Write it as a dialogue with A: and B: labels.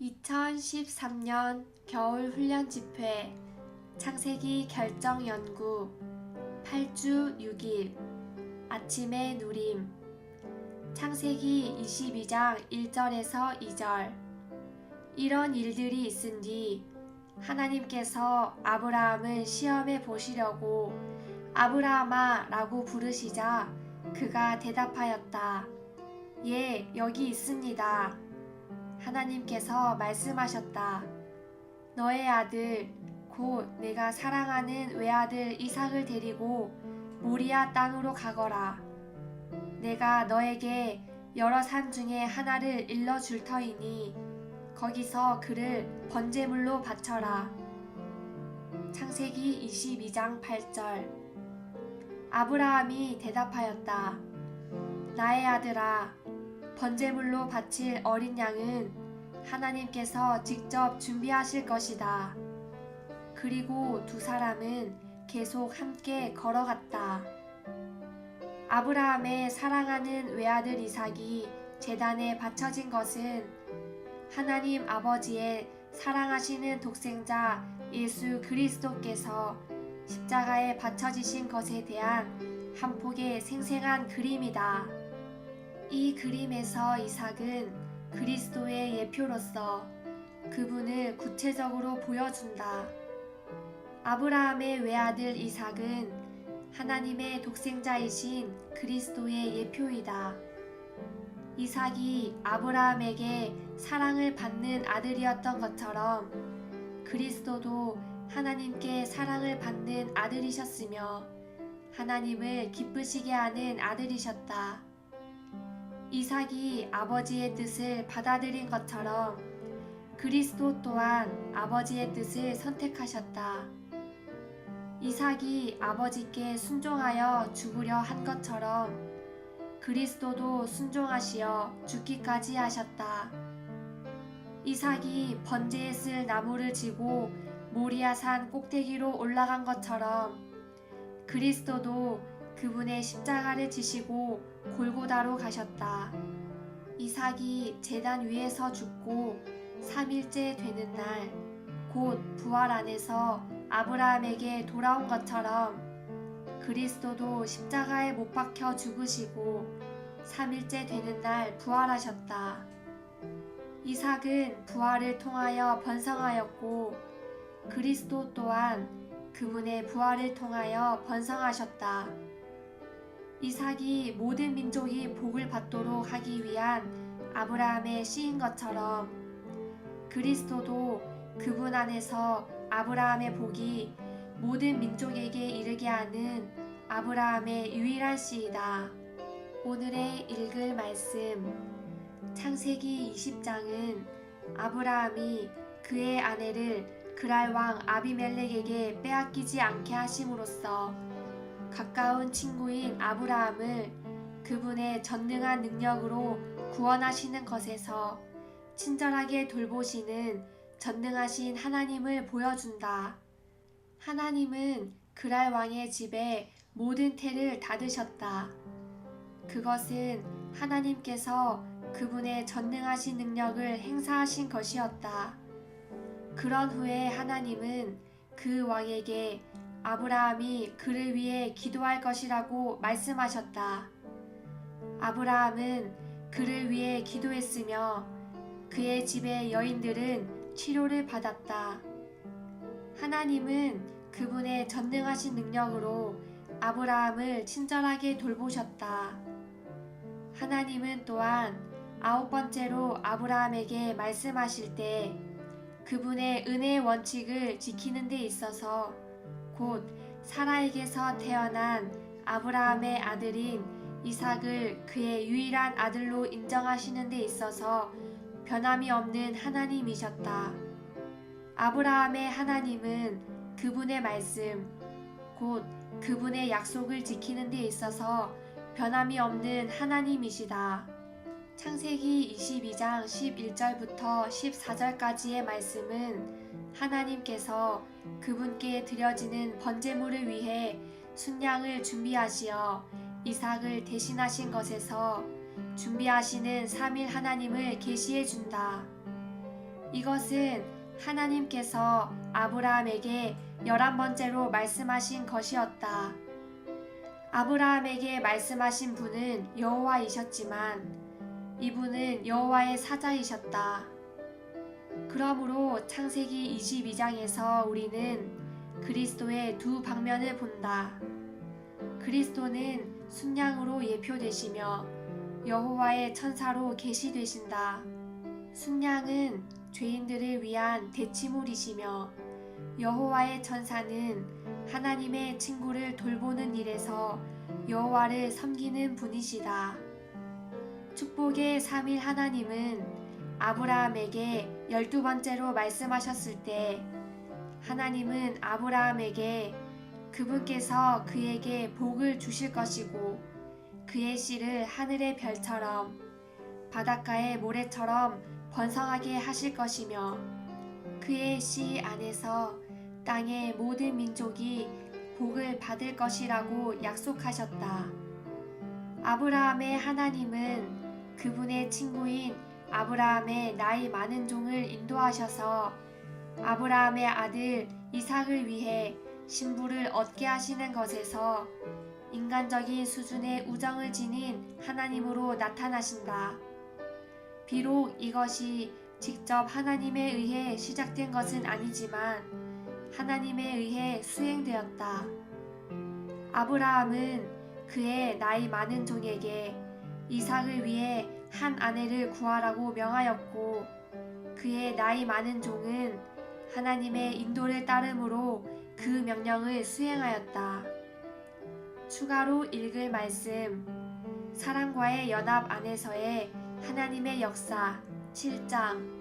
A: 2013년 겨울 훈련 집회 창세기 결정 연구 8주 6일 아침의 누림 창세기 22장 1절에서 2절 이런 일들이 있은 뒤 하나님께서 아브라함을 시험해 보시려고 아브라함아 라고 부르시자 그가 대답하였다. 예, 여기 있습니다. 하나님께서 말씀하셨다. 너의 아들, 곧 내가 사랑하는 외아들 이삭을 데리고 모리아 땅으로 가거라. 내가 너에게 여러 산 중에 하나를 일러 줄 터이니 거기서 그를 번제물로 바쳐라. 창세기 22장 8절 아브라함이 대답하였다. 나의 아들아, 번제물로 바칠 어린 양은 하나님께서 직접 준비하실 것이다. 그리고 두 사람은 계속 함께 걸어갔다. 아브라함의 사랑하는 외아들 이삭이 재단에 바쳐진 것은 하나님 아버지의 사랑하시는 독생자 예수 그리스도께서 십자가에 바쳐지신 것에 대한 한 폭의 생생한 그림이다. 이 그림에서 이삭은 그리스도의 예표로서 그분을 구체적으로 보여준다. 아브라함의 외아들 이삭은 하나님의 독생자이신 그리스도의 예표이다. 이삭이 아브라함에게 사랑을 받는 아들이었던 것처럼 그리스도도 하나님께 사랑을 받는 아들이셨으며 하나님을 기쁘시게 하는 아들이셨다. 이삭이 아버지의 뜻을 받아들인 것처럼 그리스도 또한 아버지의 뜻을 선택하셨다. 이삭이 아버지께 순종하여 죽으려 한 것처럼 그리스도도 순종하시어 죽기까지 하셨다. 이삭이 번제에 쓸 나무를 지고 모리아산 꼭대기로 올라간 것처럼 그리스도도 그분의 십자가를 지시고 골고다로 가셨다. 이삭이 재단 위에서 죽고 3일째 되는 날, 곧 부활 안에서 아브라함에게 돌아온 것처럼 그리스도도 십자가에 못 박혀 죽으시고 3일째 되는 날 부활하셨다. 이삭은 부활을 통하여 번성하였고 그리스도 또한 그분의 부활을 통하여 번성하셨다. 이삭이 모든 민족이 복을 받도록 하기 위한 아브라함의 씨인 것처럼 그리스도도 그분 안에서 아브라함의 복이 모든 민족에게 이르게 하는 아브라함의 유일한 씨이다. 오늘의 읽을 말씀 창세기 20장은 아브라함이 그의 아내를 그랄 왕 아비멜렉에게 빼앗기지 않게 하심으로써 가까운 친구인 아브라함을 그분의 전능한 능력으로 구원하시는 것에서 친절하게 돌보시는 전능하신 하나님을 보여준다. 하나님은 그랄 왕의 집에 모든 태를 닫으셨다. 그것은 하나님께서 그분의 전능하신 능력을 행사하신 것이었다. 그런 후에 하나님은 그 왕에게 아브라함이 그를 위해 기도할 것이라고 말씀하셨다. 아브라함은 그를 위해 기도했으며 그의 집의 여인들은 치료를 받았다. 하나님은 그분의 전능하신 능력으로 아브라함을 친절하게 돌보셨다. 하나님은 또한 아홉 번째로 아브라함에게 말씀하실 때 그분의 은혜의 원칙을 지키는 데 있어서 곧 사라에게서 태어난 아브라함의 아들인 이삭을 그의 유일한 아들로 인정하시는 데 있어서 변함이 없는 하나님이셨다. 아브라함의 하나님은 그분의 말씀, 곧 그분의 약속을 지키는 데 있어서 변함이 없는 하나님이시다. 창세기 22장 11절부터 14절까지의 말씀은 하나님께서 그분께 드려지는 번제물을 위해 순양을 준비하시어 이삭을 대신하신 것에서 준비하시는 삼일 하나님을 계시해 준다. 이것은 하나님께서 아브라함에게 열한 번째로 말씀하신 것이었다. 아브라함에게 말씀하신 분은 여호와이셨지만 이분은 여호와의 사자이셨다. 그러므로 창세기 22장에서 우리는 그리스도의 두 방면을 본다. 그리스도는 순양으로 예표되시며 여호와의 천사로 계시되신다. 순양은 죄인들을 위한 대치물이시며 여호와의 천사는 하나님의 친구를 돌보는 일에서 여호와를 섬기는 분이시다. 축복의 삼일 하나님은 아브라함에게 열두 번째로 말씀하셨을 때 하나님은 아브라함에게 그분께서 그에게 복을 주실 것이고 그의 씨를 하늘의 별처럼 바닷가의 모래처럼 번성하게 하실 것이며 그의 씨 안에서 땅의 모든 민족이 복을 받을 것이라고 약속하셨다. 아브라함의 하나님은 그분의 친구인 아브라함의 나이 많은 종을 인도하셔서 아브라함의 아들 이삭을 위해 신부를 얻게 하시는 것에서 인간적인 수준의 우정을 지닌 하나님으로 나타나신다. 비록 이것이 직접 하나님에 의해 시작된 것은 아니지만 하나님에 의해 수행되었다. 아브라함은 그의 나이 많은 종에게 이삭을 위해 한 아내를 구하라고 명하였고 그의 나이 많은 종은 하나님의 인도를 따름으로 그 명령을 수행하였다. 추가로 읽을 말씀 사랑과의 연합 안에서의 하나님의 역사 7장